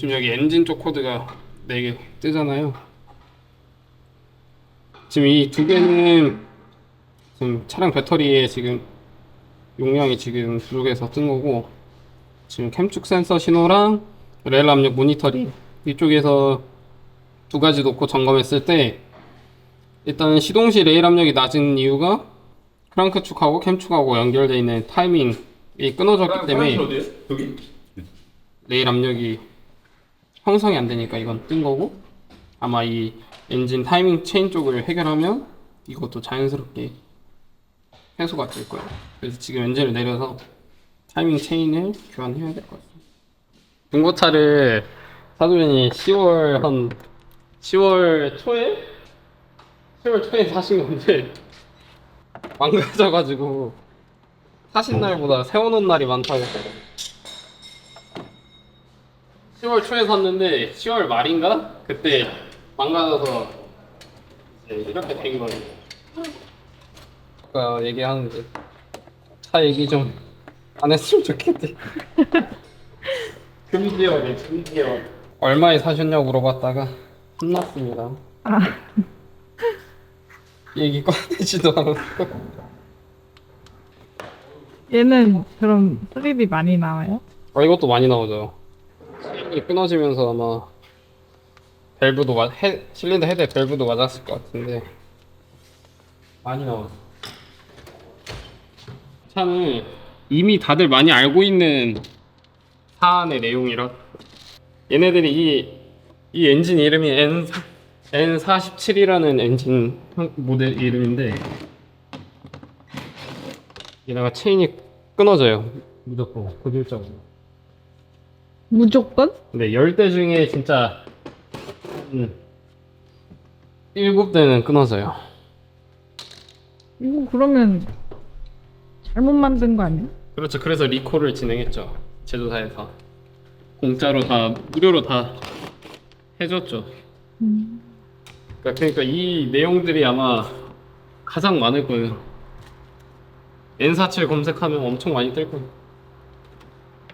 지금 여기 엔진 쪽 코드가 4개 뜨잖아요. 지금 이 두 개는 지금 차량 배터리에 지금 용량이 지금 부족해서 뜬 거고 지금 캠축 센서 신호랑 레일 압력 모니터링 이쪽에서 두 가지 놓고 점검했을 때 일단 시동 시 레일 압력이 낮은 이유가 크랑크 축하고 캠 축하고 연결되어 있는 타이밍이 끊어졌기 때문에? 레일 압력이 형성이 안 되니까 이건 뜬 거고 아마 이 엔진 타이밍 체인 쪽을 해결하면 이것도 자연스럽게 해소가 될 거예요. 그래서 지금 엔진을 내려서 타이밍 체인을 교환해야 될 것 같습니다. 중고차를 사도련이 10월 한 10월 초에 10월 초에 사신 건데 망가져가지고 사신 날보다 세워놓은 날이 많다고 10월 초에 샀는데 10월 말인가? 그때 망가져서 이제 이렇게 된 거예요. 아까 얘기하는데 차 얘기 좀 안 했으면 좋겠대. 금지어네 금지어. 얼마에 사셨냐고 물어봤다가 혼났습니다. 아, 얘기 꺼내지도 않았고. 얘는 그럼 수리비 많이 나와요? 아 이것도 많이 나오죠. 체인이 끊어지면서 아마 밸브도 맞, 헤, 실린더 헤드에 밸브도 맞았을 것 같은데. 많이 나와. 차는 이미 다들 많이 알고 있는 사안의 내용이라. 얘네들이 이, 이 엔진 이름이 N, N47이라는 엔진 형- 모델 이름인데 얘네가 체인이 끊어져요. 무조건 고질적으로 무조건? 근데 10대 중에 진짜 음, 7대는 끊어져요. 이거 그러면 잘못 만든 거 아니야? 그렇죠. 그래서 리콜을 진행했죠. 제조사에서. 공짜로 다 무료로 다 해줬죠. 음. 그러니까, 그러니까 이 내용들이 아마 가장 많을 거예요. N47 검색하면 엄청 많이 뜰 거예요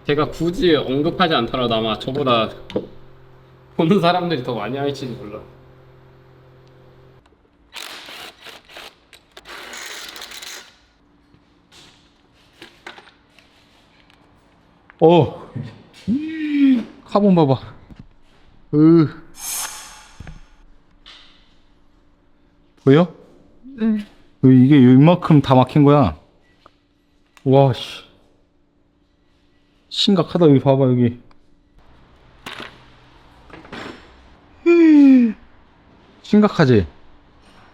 제가 굳이 언급하지 않더라도 아마 저보다 보는 사람들이 더 많이 할지도 몰라 어. 카본 봐봐. 으. 보여? 네. 으, 이게 이만큼 다 막힌 거야. 와, 씨. 심각하다, 여기 봐봐, 여기. 심각하지?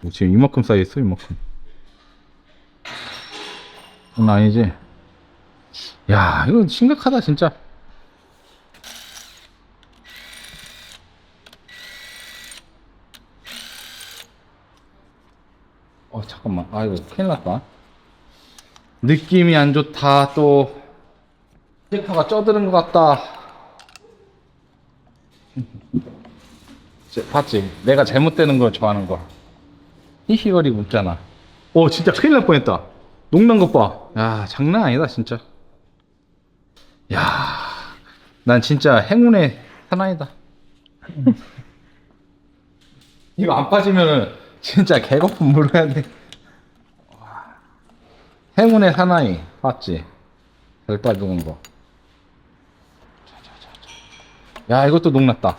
뭐 지금 이만큼 쌓여있어, 이만큼. 장난 아니지? 야, 이거 심각하다, 진짜. 어, 잠깐만. 아, 이거 큰일 났다. 느낌이 안 좋다, 또. 캐릭터가 쪄드는 것 같다. 제- 봤지? 내가 잘못되는 걸 좋아하는 거. 히히거리고 웃잖아. 오, 진짜 큰일 날 뻔했다. 녹는 것 봐. 야, 장난 아니다, 진짜. 야, 난 진짜 행운의 사나이다. 이거 안 빠지면은 진짜 개거품 물어야 돼. 와. 행운의 사나이 봤지? 잘 빠지는 거. 야, 이것도 녹났다.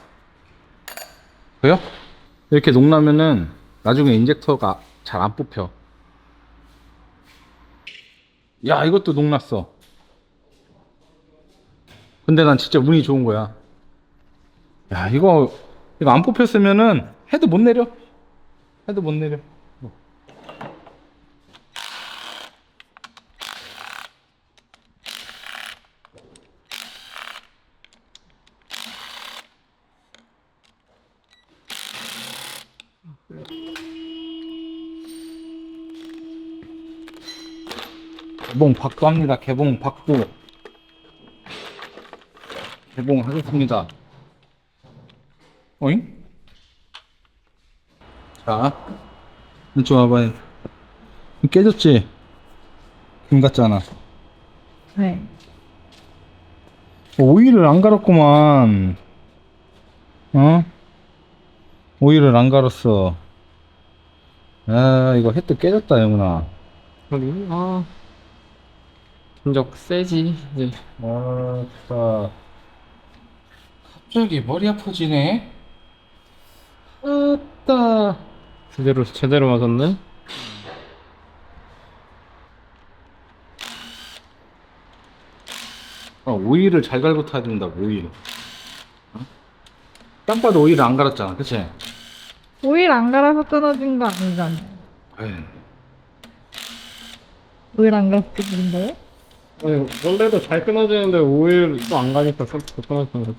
보여? 이렇게 녹나면은 나중에 인젝터가 잘 안 뽑혀. 야, 이것도 녹났어. 근데 난 진짜 운이 좋은 거야. 야, 이거, 이거 안 뽑혔으면은 헤드 못 내려. 헤드 못 내려. 어. 개봉 박도 합니다. 개봉 박도. 개봉하겠습니다. 어잉? 자, 이쪽 와봐요. 깨졌지? 김 같잖아. 네. 오일을 안 갈았구만. 어? 오일을 안 갈았어. 아, 이거 헤드 깨졌다, 영훈아. 여기 아 진적 세지 이제 아, 진짜. 갑자기 머리 아파지네? 아따. 제대로 제대로 맞았네. 아, 오일을 잘 갈고 타야 된다, 오일. 어? 딱 봐도 오일을 안 갈았잖아, 그치? 오일 안 갈아서 끊어진 거 아니잖아. 에이. 오일 안 갈아서 끊어진 거예요? 아니 원래도 잘 끊어지는데 오일 또 안 가니까 또 끊어지는 거.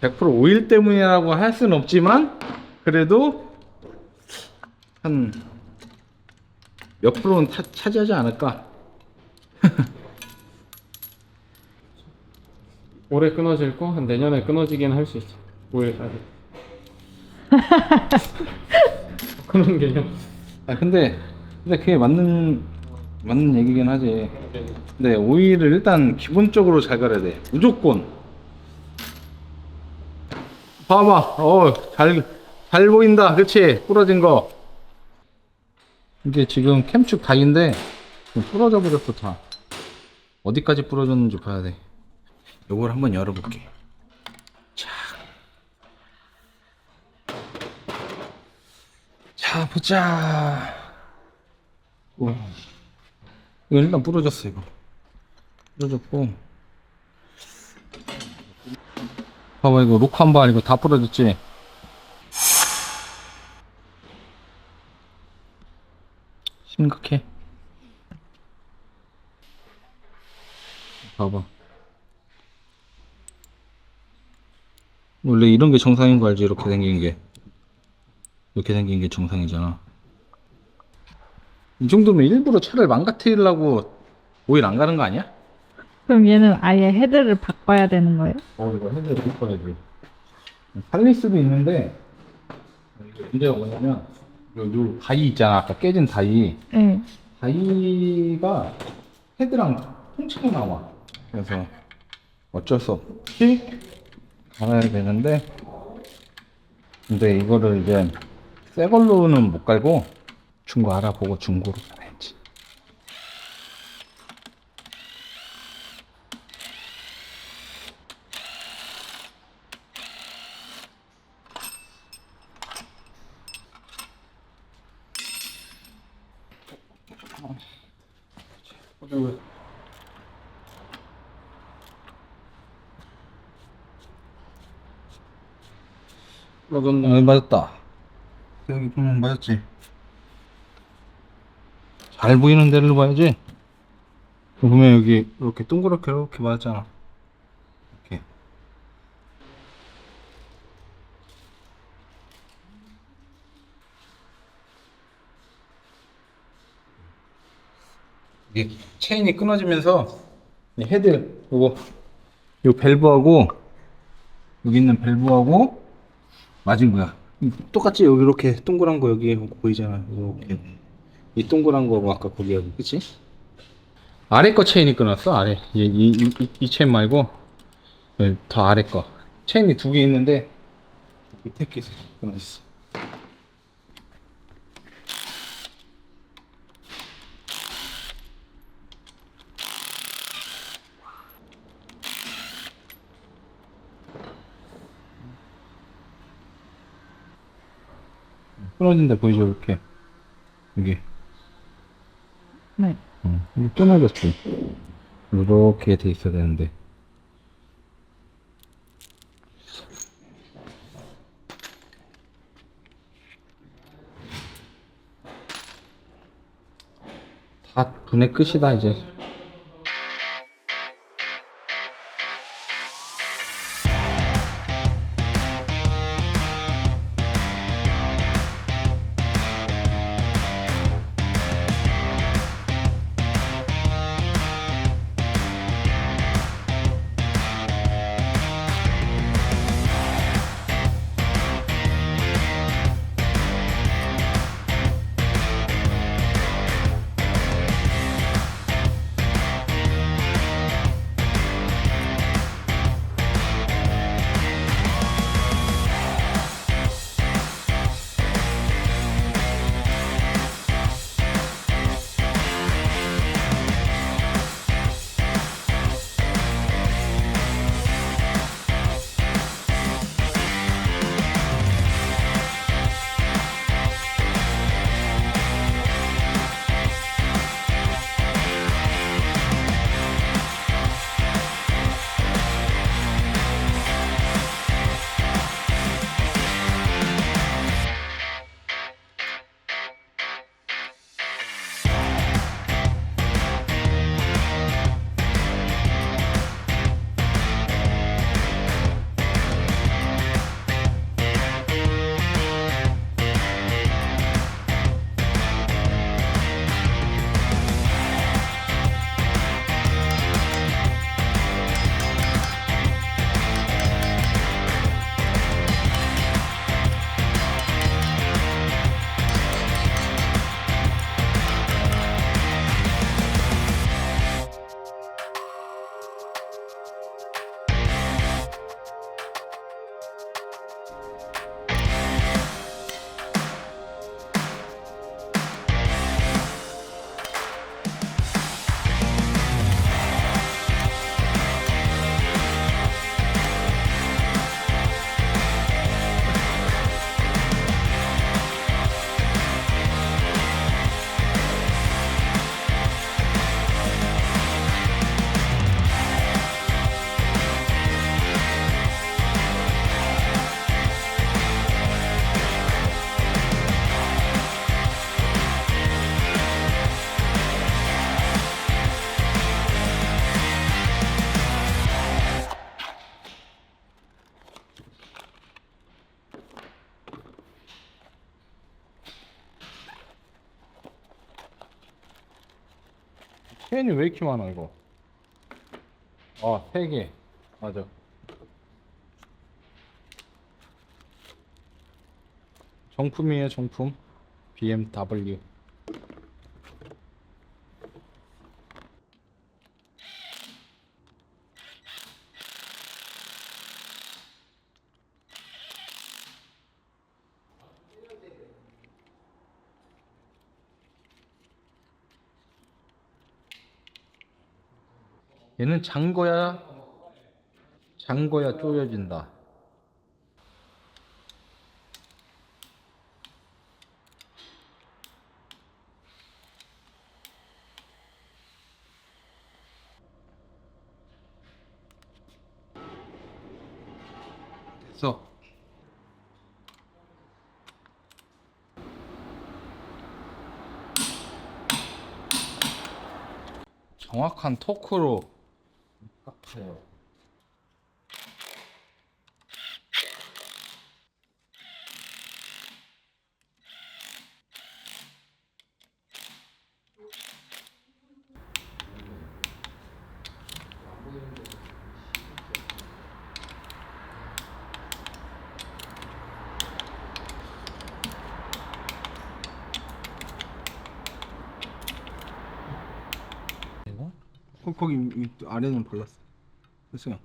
100% 오일 때문이라고 할 수는 없지만 그래도 한 몇 프로는 타- 차지하지 않을까? 올해 끊어질 거 한 내년에 끊어지긴 할 수 있어. 오일 사지. 그런 개념. 아 근데 근데 그게 맞는 맞는 얘기긴 하지. 근데 오일을 일단 기본적으로 잘 갈아야 돼. 무조건. 봐봐. 어 잘잘 잘 보인다. 그치? 부러진 거. 이게 지금 캠축 다인데 좀 부러져 버렸어 다. 어디까지 부러졌는지 봐야 돼. 요걸 한번 열어볼게. 자. 자 보자. 오. 이거 일단 부러졌어 이거. 부러졌고. 봐봐 이거 로칸바 이거 다 부러졌지. 심각해. 봐봐. 원래 이런 게 정상인 거 알지? 이렇게 생긴 게. 이렇게 생긴 게 정상이잖아. 이 정도면 일부러 차를 망가뜨리려고 오일 안 가는 거 아니야? 그럼 얘는 아예 헤드를 바꿔야 되는 거예요? 어, 이거 핸들 바꿔야지. 살릴 수도 있는데, 이게 문제가 뭐냐면, 요, 요 다이 있잖아. 아까 깨진 다이. 네. 다이가 헤드랑 통째로 나와. 그래서 어쩔 수 없이 갈아야 되는데, 근데 이거를 이제 새 걸로는 못 갈고, 중고 알아보고 중고로 가야지. 맞았네. 어, 맞았다. 여기 보면 맞았지. 잘 보이는 데를 봐야지. 보면 여기 이렇게 동그랗게 이렇게 맞았잖아. 이렇게. 이게 체인이 끊어지면서 이 헤드 요거 요 밸브하고 여기 있는 밸브하고 맞은 거야. 똑같이 여기 이렇게 동그란 거 여기 보이잖아. 이렇게 이 동그란 거고 아까 거기하고 그치? 아래 거 체인이 끊었어 아래 이, 이, 이, 이 체인 말고 여기 더 아래 거 체인이 두 개 있는데 밑에 게 끊어졌어. 끊어진 데 보이죠 이렇게 여기 네. 응, 이게 끊어졌지. 이렇게 돼 있어야 되는데. 다 분의 끝이다 이제. 체인이 왜 이렇게 많아 이거? 아세개. 맞아. 정품이에요 정품. BMW 얘는 장거야 장거야 쪼여진다. 됐어. 정확한 토크로 깎아요. 거, 거기 이 아래는 발랐어. 됐어요.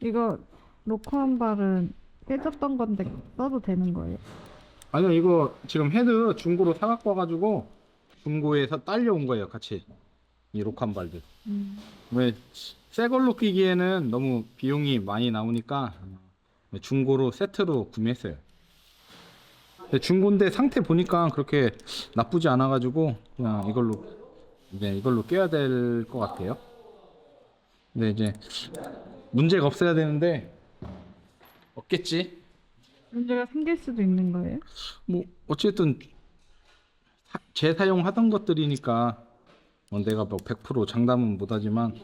이거 로커한 발은 깨졌던 건데 써도 되는 거예요? 아니요 이거 지금 헤드 중고로 사갖고 와가지고 중고에서 딸려온 거예요 같이. 이 로칸 발들. 왜새 걸로 끼기에는 너무 비용이 많이 나오니까 중고로 세트로 구매했어요. 중고인데 상태 보니까 그렇게 나쁘지 않아 가지고 그냥 이걸로 이제 이걸로 껴야 될 것 같아요. 근데 이제 문제가 없어야 되는데 없겠지 문제가 생길 수도 있는 거예요? 뭐 어쨌든 사- 재사용하던 것들이니까 뭐 내가 뭐 100% 장담은 못하지만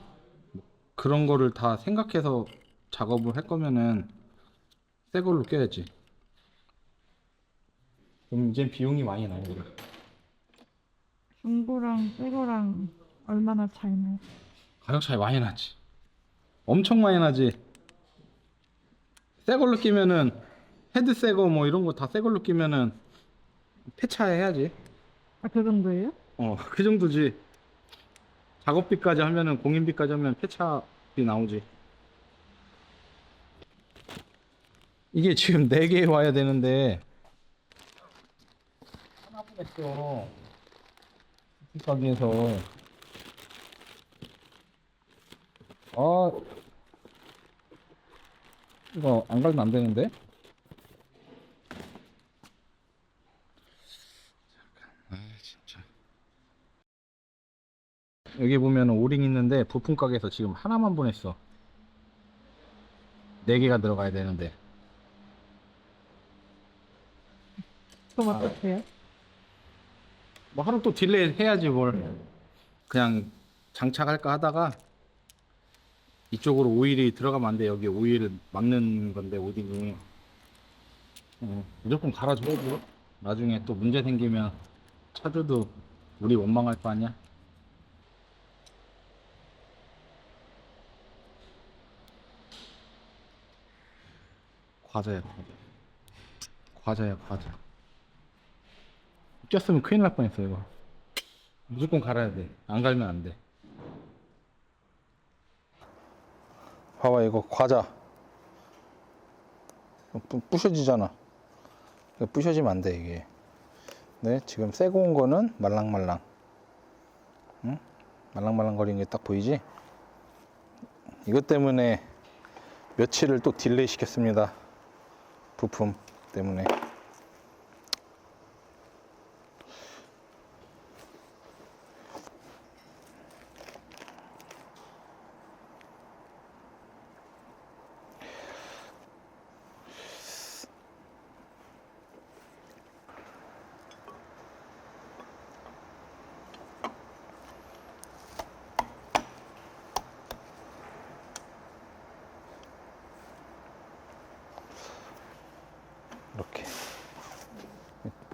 뭐 그런 거를 다 생각해서 작업을 할 거면은 새 걸로 껴야지. 그럼 이제 비용이 많이 거야. 중고랑 새 거랑 얼마나 차이나요? 가격 차이 많이 나지. 엄청 많이 나지. 새 걸로 끼면은 헤드 새거 뭐 이런 거 다 새 걸로 끼면은 폐차해야지. 아, 그 정도예요? 어, 그 정도지. 작업비까지 하면은, 공인비까지 하면 폐차비 나오지. 이게 지금 4개 와야 되는데, 하나만 했어. 가게에서. 아, 이거 안 갈면 안 되는데? 아, 진짜. 여기 보면 오링 있는데 부품 가게에서 지금 하나만 보냈어. 네 개가 들어가야 되는데. 그럼 어떡해요? 뭐 하루 또 딜레이 해야지 뭘. 그냥 장착할까 하다가 이쪽으로 오일이 들어가면 안 돼. 여기 오일을 막는 건데 오딩이. 어, 무조건 갈아줘야죠. 나중에 또 문제 생기면 차주도 우리 원망할 거 아니야? 과자야 과자. 과자야 과자. 꼈으면 큰일 날 뻔했어 이거. 무조건 갈아야 돼. 안 갈면 안 돼. 봐봐 이거 과자. 뿌, 부셔지잖아. 이거 부셔지면 안 돼 이게. 네 지금 새고 온 거는 말랑말랑. 응? 말랑말랑 거리는 게 딱 보이지? 이것 때문에 며칠을 또 딜레이 시켰습니다. 부품 때문에.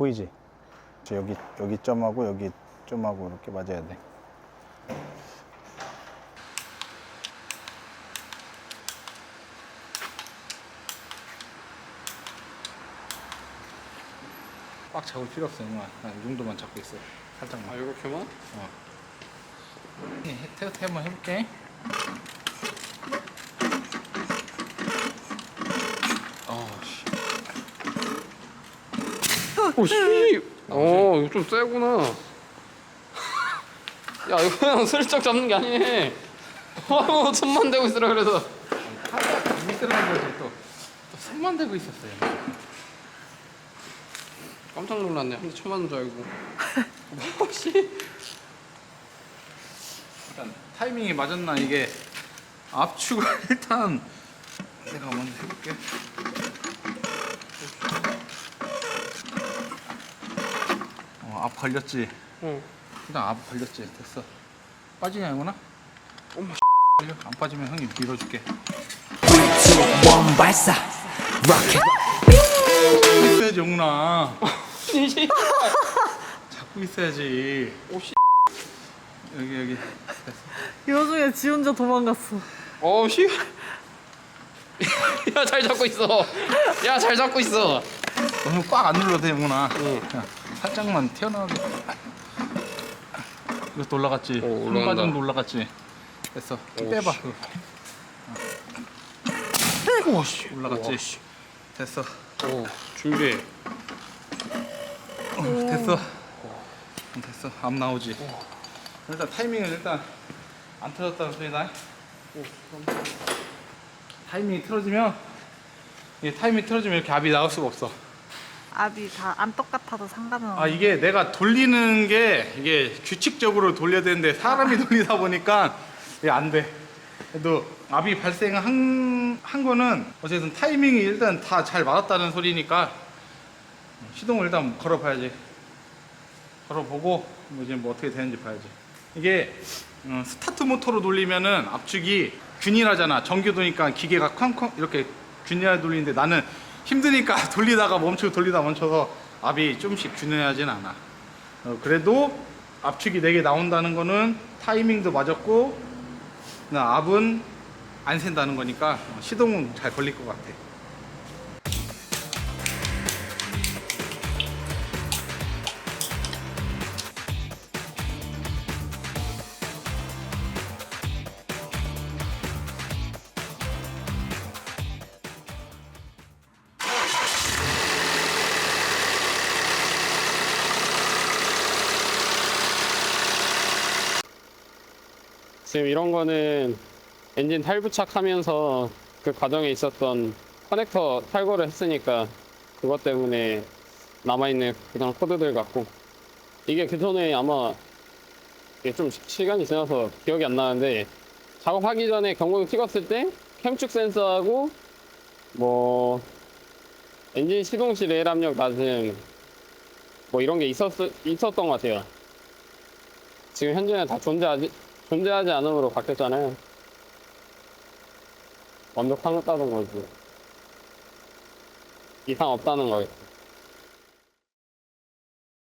보이지? 저 여기 여기 점하고 여기 점하고 이렇게 맞아야 돼. 꽉 잡을 필요 없어, 영아. 난이 정도만 잡고 있어. 살짝만. 아 이렇게만? 테스트 한번 해볼게. 오씨. 어 이거 좀 세구나. 야 이거 그냥 슬쩍 잡는 게 아니네. 아이고 손만 대고 있으라 그래서. 미끄러운 거지 또. 또 손만 대고 있었어요. 깜짝 놀랐네. 한대 쳐맞는 줄 알고. 뭐씨? 일단 타이밍이 맞았나 이게 압축을 일단 내가 먼저 해볼게. 앞 걸렸지. 응. 일단 앞 걸렸지. 됐어. 빠지냐 이거나? 어머. 걸려. 안 빠지면 형이 밀어줄게. one 발사 rocket 있어야지 영훈아. 잡고 있어야지. 오씨. 여기 여기. 이 와중에 지 혼자 도망갔어. 어씨. 야 잘 잡고 있어. 야 잘 잡고 있어. 너무 꽉 안 눌러도 돼 영훈아. 응. 그냥 살짝만 튀어나오게. 이것도 올라갔지. 오, 한 올라간다. 정도 올라갔지. 됐어. 오, 빼봐. 씨. 그거. 오씨 올라갔지. 됐어. 오 준비해. 어, 됐어. 됐어. 앞 나오지. 일단 타이밍을 일단 안 틀어졌다는 소리다. 타이밍이 틀어지면 이게 타이밍이 틀어지면 이렇게 앞이 나올 수가 없어. 압이 다 안 똑같아도 상관은 아 이게 내가 돌리는 게 이게 규칙적으로 돌려야 되는데 사람이 돌리다 보니까 이게 안 돼. 그래도 압이 발생한 한 거는 어쨌든 타이밍이 일단 다 잘 맞았다는 소리니까 시동을 일단 걸어봐야지. 걸어보고 뭐 이제 뭐 어떻게 되는지 봐야지. 이게 어, 스타트 모터로 돌리면은 압축이 균일하잖아. 전기도니까 기계가 쾅쾅 이렇게 균일하게 돌리는데 나는 힘드니까 돌리다가 멈추고 돌리다 멈춰서 압이 좀씩 균일하진 않아. 어, 그래도 압축이 4개 나온다는 거는 타이밍도 맞았고 나 압은 안 샌다는 거니까 어, 시동은 잘 걸릴 것 같아. 지금 이런 거는 엔진 탈부착하면서 그 과정에 있었던 커넥터 탈거를 했으니까 그것 때문에 남아있는 그런 코드들 같고 이게 그 전에 아마 좀 시- 시간이 지나서 기억이 안 나는데 작업하기 전에 경고등 찍었을 때 캠축 센서하고 뭐 엔진 시동 시 레일 압력 낮음 뭐 이런 게 있었, 있었던 것 같아요. 지금 현재는 다 존재하지, 존재하지 않음으로 바뀌었잖아요. 완벽하다는 거지. 이상 없다는 거겠지.